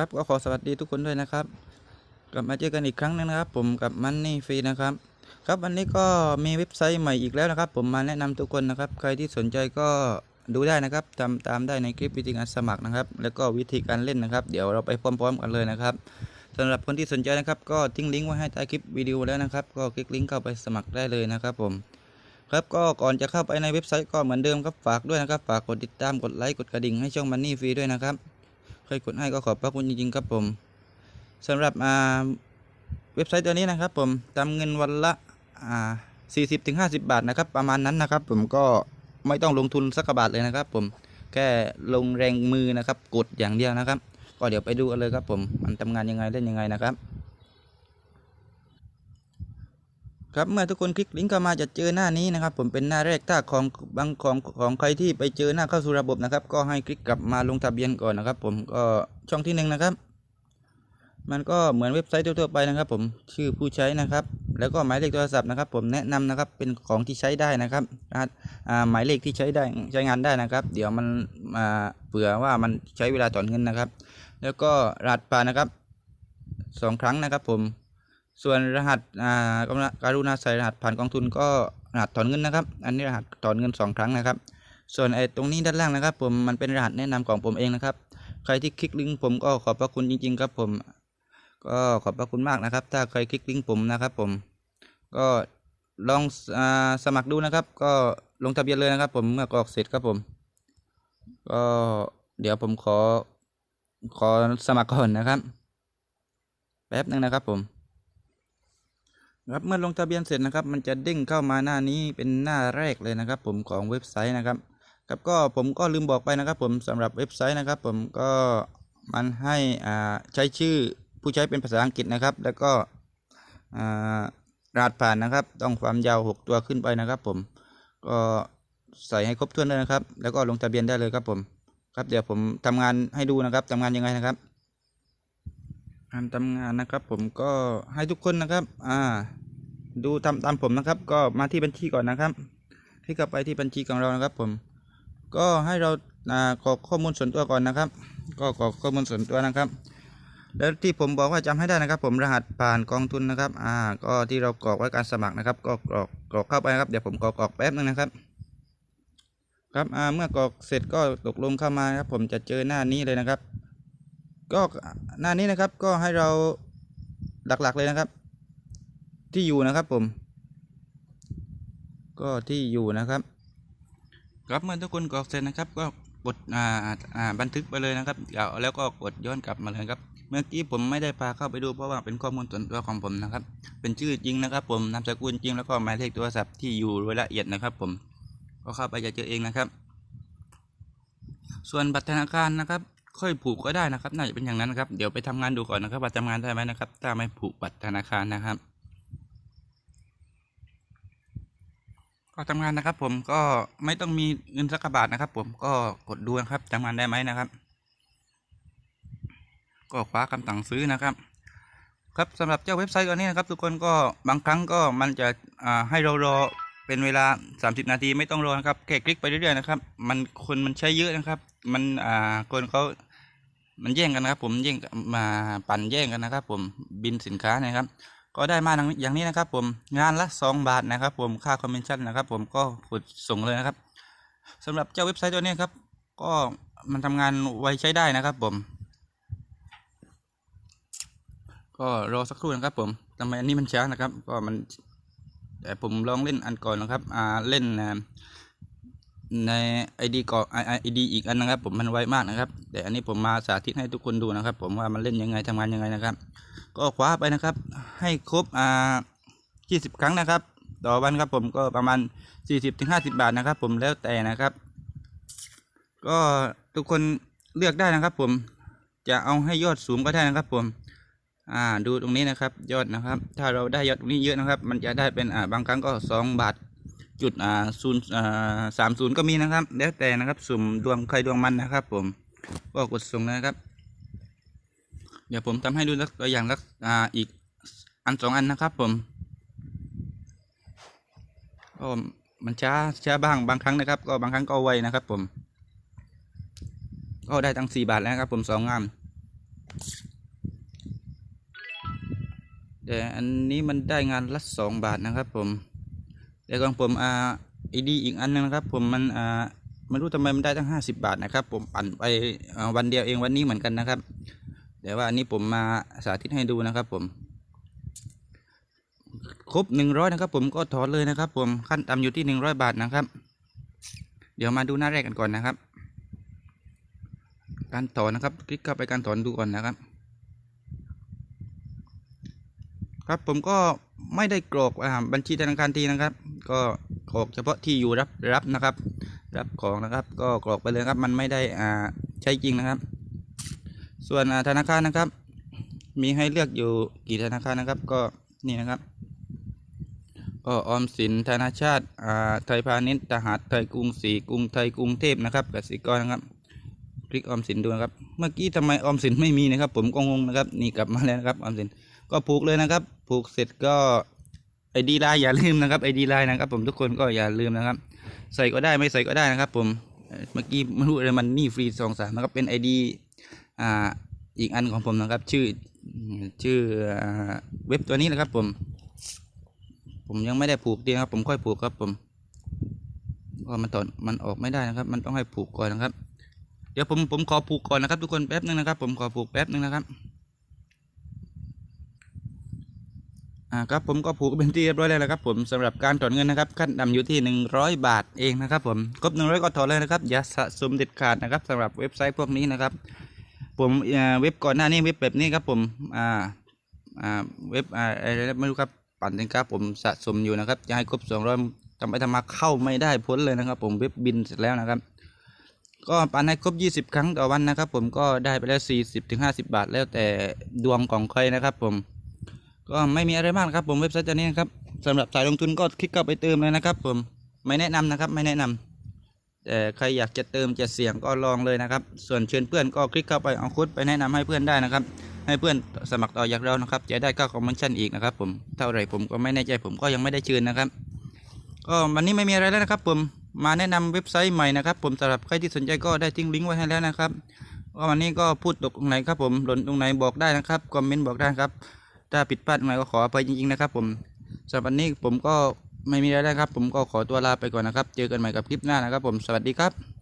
ครับก็ขอสวัสดีทุกคนด้วยนะครับ กลับมาเจอกันอีกครั้งนึงนะครับ ผมกับมันนี่ฟรีนะครับ ครับวันนี้ก็มีเว็บไซต์ใหม่อีกแล้วนะครับ ผมมาแนะนำทุกคนนะครับ ใครที่สนใจก็ดูได้นะครับทำตามได้ในคลิปวิธีการสมัครนะครับ แล้วก็วิธีการเล่นนะครับ เดี๋ยวเราไปพร้อม ๆ กันเลยนะครับสำหรับคนที่สนใจนะครับ ก็ทิ้งลิงก์ไว้ให้ใต้คลิปวิดีโอแล้วนะครับ ก็คลิกลิงก์เข้าไปสมัครได้เลยนะครับ ผมครับก็ก่อนจะเข้าไปในเว็บไซต์ก็เหมือนเดิมครับฝากด้วยนะครับ ฝากกดติดตามกดไลค์กดกระดิ่งให้ช่องมันนี่ฟรีด้วยนะครับ เคยกดให้ก็ขอบพระคุณจริงๆครับผมสำหรับอ่าเว็บไซต์ตัวนี้นะครับผมจำเงินวันละอ่า40ถึง50 บาทนะครับ ประมาณนั้นนะครับ ผมก็ไม่ต้องลงทุนสักบาทเลยนะครับ ผมแค่ลงแรงมือนะครับ กดอย่างเดียวนะครับ ก็เดี๋ยวไปดูกันเลยครับผมมันทำงานยังไงเล่นยังไงนะครับ ครับเมื่อทุกคนคลิกลิงก์เข้ามาจะเจอหน้านี้นะครับ ผมเป็นหน้าแรกถ้าของบางของของใครที่ไปเจอหน้าเข้าสู่ระบบนะครับ ก็ให้คลิกกลับมาลงทะเบียนก่อนนะครับ ผมก็ช่องที่หนึ่งนะครับ มันก็เหมือนเว็บไซต์ทั่วๆไปนะครับ ผมชื่อผู้ใช้นะครับ แล้วก็หมายเลขโทรศัพท์นะครับ ผมแนะนำนะครับเป็นของที่ใช้ได้นะครับรหัสหมายเลขที่ใช้ได้ใช้งานได้นะครับ เดี๋ยวมันมาเผื่อว่ามันใช้เวลาถอนเงินนะครับ แล้วก็รหัสผ่านนะครับสองครั้งนะครับผม ส่วนรหัสอ่ากรุณาการุณาใส่รหัสผ่านกองทุนก็รหัสถอนเงินนะครับ อันนี้รหัสถอนเงินสองครั้งนะครับ ส่วนไอ้ตรงนี้ด้านล่างนะครับ ผมมันเป็นรหัสแนะนำของผมเองนะครับ ใครที่คลิกลิงก์ผมก็ขอบพระคุณจริง ๆ ครับผม ก็ขอบพระคุณมากนะครับ ถ้าใครคลิกลิงก์ผมนะครับ ผม ก็ลองอาสมัครดูนะครับ ก็ลงทะเบียนเลยนะครับ ผมเมื่อกรอกเสร็จครับผม ก็เดี๋ยวผมขอขอสมัครก่อนนะครับ แป๊บหนึงนะครับผม ครับเมื่อลงทะเบียนเสร็จนะครับ มันจะเด้งเข้ามาหน้านี้เป็นหน้าแรกเลยนะครับ ผมของเว็บไซต์นะครับครับก็ผมก็ลืมบอกไปนะครับ ผมสำหรับเว็บไซต์นะครับ ผมก็มันให้อ่าใช้ชื่อผู้ใช้เป็นภาษาอังกฤษนะครับ แล้วก็อ่ารหัสผ่านนะครับ ต้องความยาว 6 ตัวขึ้นไปนะครับ ผมก็ใส่ให้ครบถ้วนด้วยนะครับ แล้วก็ลงทะเบียนได้เลยครับผมครับเดี๋ยวผมทำงานให้ดูนะครับทำงานยังไงนะครับการทำงานนะครับผมก็ให้ทุกคนนะครับ อ่า ดูตาตามผมนะครับ ก็มาที่บัญชีก่อนนะครับคลิกเข้าไปที่บัญชีของเรานะครับ ผม ก็ให้เรากรอกข้อมูลส่วนตัวก่อนนะครับ ก็กรอกข้อมูลส่วนตัวนะครับ แล้วที่ผมบอกว่าจำให้ได้นะครับ ผมรหัสผ่านกองทุนนะครับ อ่า ก็ที่เรากรอกไว้การสมัครนะครับ ก็กรอกกรอกเข้าไปนะครับเดี๋ยวผมกรอกกรอกแป๊บนึงนะครับ ครับอ่าเมื่อกรอกเสร็จก็ตกลงเข้ามาครับ ผมจะเจอหน้านี้เลยนะครับ ก็หน้านี้นะครับก็ให้เราหลักๆเลยนะครับ ที่อยู่นะครับผม ก็ที่อยู่นะครับ ครับเมื่อทุกคนกรอกเสร็จนะครับ ก็กดอ่าอ่าบันทึกไปเลยนะครับเดี๋ยวแล้วก็กดย้อนกลับมาเลยครับ เมื่อกี้ผมไม่ได้พาเข้าไปดูเพราะว่าเป็นข้อมูลส่วนตัวของผมนะครับ เป็นชื่อจริงนะครับ ผมนามสกุลจริงแล้วก็หมายเลขโทรศัพท์ที่อยู่รายละเอียดนะครับ ผมก็เข้าไปจะเจอเองนะครับ ส่วนบัตรธนาคารนะครับ ค่อยผูกก็ได้นะครับ น่าจะเป็นอย่างนั้นนะครับ เดี๋ยวไปทำงานดูก่อนนะครับว่าทำงานได้ไหมนะครับ ถ้าไม่ผูกบัตรธนาคารนะครับ ก็ทำงานนะครับ ผมก็ไม่ต้องมีเงินสักบาทนะครับ ผมก็กดดูนะครับทำงานได้ไหมนะครับ ก็คว้าคำสั่งซื้อนะครับ ครับสำหรับเจ้าเว็บไซต์ตัวนี้นะครับ ทุกคนก็บางครั้งก็มันจะให้เรารอเป็นเวลา 30 นาทีไม่ต้องรอนะครับแค่คลิกไปเรื่อยๆนะครับ มันคนมันใช้เยอะนะครับ มันอ่าคนเขามันแย่งกันนะครับ ผมแย่งมาปั่นแย่งกันนะครับ ผมบินสินค้านะครับ ก็ได้มาอย่างนี้นะครับ ผมงานละ 2 บาทนะครับ ผมค่าคอมมิชชั่นนะครับ ผมก็กดส่งเลยนะครับสำหรับเจ้าเว็บไซต์ตัวนี้ครับ ก็มันทำงานไวใช้ได้นะครับ ผม ก็รอสักครู่นะครับ ผมทำไมอันนี้มันช้านะครับ ก็มันแต่ผมลองเล่นอันก่อนนะครับ อ่าเล่นในไอดีก่อนไอดีอีกอันนะครับ ผมมันไวมากนะครับ แต่อันนี้ผมมาสาธิตให้ทุกคนดูนะครับ ผมว่ามันเล่นยังไงทำงานยังไงนะครับ ก็คว้าไปนะครับ ให้ครบอ่า20 ครั้งนะครับ ต่อวันครับผมก็ประมาณ 40-50 บาทนะครับ ผมแล้วแต่นะครับ ก็ทุกคนเลือกได้นะครับ ผมจะเอาให้ยอดสูงก็ได้นะครับ ผมอ่าดูตรงนี้นะครับ ยอดนะครับ ถ้าเราได้ยอดตรงนี้เยอะนะครับ มันจะได้เป็นอ่าบางครั้งก็สองบาทจุดอ่าศูนย์อ่าสามศูนย์ก็มีนะครับ แล้วแต่นะครับ สุ่มดวงใครดวงมันนะครับ ผมก็กดส่งนะครับ เดี๋ยวผมทำให้ดูตัวอย่างสักอ่าอีกอันสองอันนะครับผมก็มันช้าช้าบ้างบางครั้งนะครับ ก็บางครั้งก็ไวนะครับ ผม ก็ได้ตั้งสี่บาทแล้วครับผมสองงานแต่อันนี้มันได้งานละสองบาทนะครับ ผมแต่ของผมอ่าไอดีอีกอันนึงนะครับ ผมมันอ่าไม่รู้ทำไมมันได้ตั้งห้าสิบาทนะครับ ผมปั่นไปวันเดียวเองวันนี้เหมือนกันนะครับ แต่ว่าอันนี้ผมมาสาธิตให้ดูนะครับผม ครบหนึ่งร้อยนะครับ ผมก็ถอนเลยนะครับ ผมขั้นต่ำอยู่ที่หนึ่งร้อยบาทนะครับ เดี๋ยวมาดูหน้าแรกกันก่อนนะครับ การถอนนะครับ คลิกเข้าไปการถอนดูก่อนนะครับ ครับผมก็ไม่ได้กรอกอ่าบัญชีธนาคารทีนะครับ ก็กรอกเฉพาะที่อยู่รับรับนะครับ รับของนะครับ ก็กรอกไปเลยครับ มันไม่ได้อ่าใช้จริงนะครับ ส่วนธนาคารนะครับ มีให้เลือกอยู่กี่ธนาคารนะครับ ก็นี่นะครับ ก็ออมสินธนาชาติไทยพาณิชย์ทหารไทยกรุงศรีกรุงไทยกรุงเทพนะครับกสิกรนะครับคลิกออมสินดูนะครับ เมื่อกี้ทำไมออมสินไม่มีนะครับ ผมก็งงนะครับ นี่กลับมาแล้วนะครับออมสินก็ผูกเลยนะครับ ผูกเสร็จก็ไอดีไลน์อย่าลืมนะครับไอดีไลน์นะครับ ผมทุกคนก็อย่าลืมนะครับ ใส่ก็ได้ไม่ใส่ก็ได้นะครับ ผมเอ่อเมื่อกี้ไม่รู้อะไรมันนี่ฟรีสองสามนะครับเป็นไอดี อ่าอีกอันของผมนะครับ ชื่อชื่อเว็บตัวนี้นะครับผม ผมยังไม่ได้ผูกดีนะครับ ผมค่อยผูกครับผมเพราะมันตอนมันออกไม่ได้นะครับ มันต้องให้ผูกก่อนนะครับ เดี๋ยวผมผมขอผูกก่อนนะครับทุกคนแป๊บนึงนะครับ ผมขอผูกแป๊บนึงนะครับอ่าครับผมก็ผูกเป็นที่เรียบร้อยแล้วนะครับผมสำหรับการถอนเงินนะครับ ขั้นต่ำอยู่ที่หนึ่งร้อยบาทเองนะครับผมครบหนึ่งร้อยก็ถอนเลยนะครับอย่าสะสมเด็ดขาดนะครับสำหรับเว็บไซต์พวกนี้นะครับ ผมเว็บก่อนหน้านี้เว็บแบบนี้ครับผมอ่าอ่าเว็บอ่าอะไรนะไม่รู้ครับปั่นสินค้าผมสะสมอยู่นะครับจะให้ครบสองร้อยทำไปทำมาเข้าไม่ได้พ้นเลยนะครับ ผมเว็บบินเสร็จแล้วนะครับ ก็ปั่นให้ครบ 20 ครั้งต่อวันนะครับ ผมก็ได้ไปแล้ว 40ถึง50 บาท แล้วแต่ดวงของใครนะครับ ผมก็ไม่มีอะไรมากครับผมเว็บไซต์ตัวนี้นครับสำหรับสายลงทุนก็คลิกเข้าไปเติมเลยนะครับ ผมไม่แนะนำนะครับ ไม่แนะนำ แต่ใครอยากจะเติมจะเสี่ยงก็ลองเลยนะครับ ส่วนเชิญเพื่อนก็คลิกเข้าไปเอาค้ดไปแนะนำให้เพื่อนได้นะครับ ให้เพื่อนสมัครต่อจากเรานะครับ จะได้ค่าคอมมิชชั่นอีกนะครับ ผมเท่าไหรผมก็ไม่แน่ใจผมก็ยังไม่ได้เชิญนะครับก็วันนี้ไม่มีอะไรแล้วนะครับ ผมมาแนะนำเว็บไซต์ใหม่นะครับ ผมสำหรับใครที่สนใจก็ได้ทิ้งลิงก์ไว้ให้แล้วนะครับก็วันนี้ก็พูดตกตรงไหนครับผมหล่นตรงไหนบอกได้นะครับคอมเมนต์บอกได้ครับถ้าผิดพลาดตรงไหนก็ขออภัยจริงๆนะครับ ผมสำหรับวันนี้ผมก็ ไม่มีอะไรแล้วครับ ผมก็ขอตัวลาไปก่อนนะครับ เจอกันใหม่กับคลิปหน้านะครับ ผมสวัสดีครับ